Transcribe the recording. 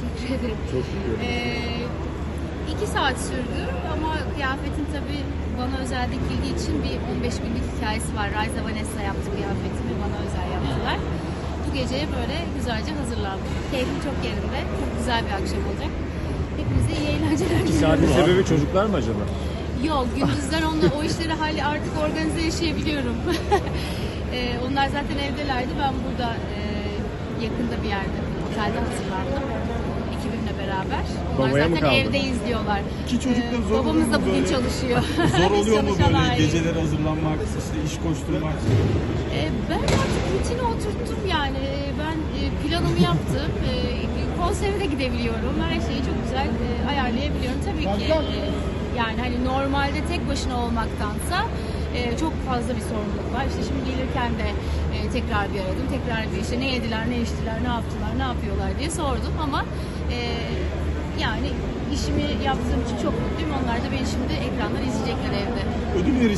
Teşekkür ederim. Çok. Ee, iki saat sürdü ama kıyafetin tabii bana özel dikildiği için bir 15 binlik hikayesi var. Raiza Vanessa yaptı kıyafetimi, bana özel yaptılar. Bu geceye böyle güzelce hazırlandım. Keyfim çok yerinde, çok güzel bir akşam olacak. Hepinize iyi eğlenceler İki diliyorum. saatin sebebi çocuklar mı acaba? Yok, gündüzler onunla o işleri hali artık organize yaşayabiliyorum. Ee, onlar zaten evdelerdi. Ben burada e, yakında bir yerde, otelde hazırlandım. Beraber. Onlar Babaya zaten evde izliyorlar. Ki çocuklar Ee, zor Babamız da bugün böyle? çalışıyor. Zor oluyor mu böyle aileyiz. geceleri hazırlanmak, işte iş koşturmak? Ee, ben artık rutine oturttum yani. Ben e, planımı yaptım. Ee, Konsere de gidebiliyorum. Her şeyi çok güzel e, ayarlayabiliyorum. Tabii ki e, yani hani normalde tek başına olmaktansa e, çok fazla bir sorumluluk var. İşte şimdi gelirken de e, tekrar bir aradım. Tekrar bir işte ne yediler, ne içtiler, ne yaptılar, ne yapıyorlar diye sordum ama e, işimi yaptığım için çok mutluyum. Onlar da beni şimdi ekrandan izleyecekler evde. Ödül vereceğim.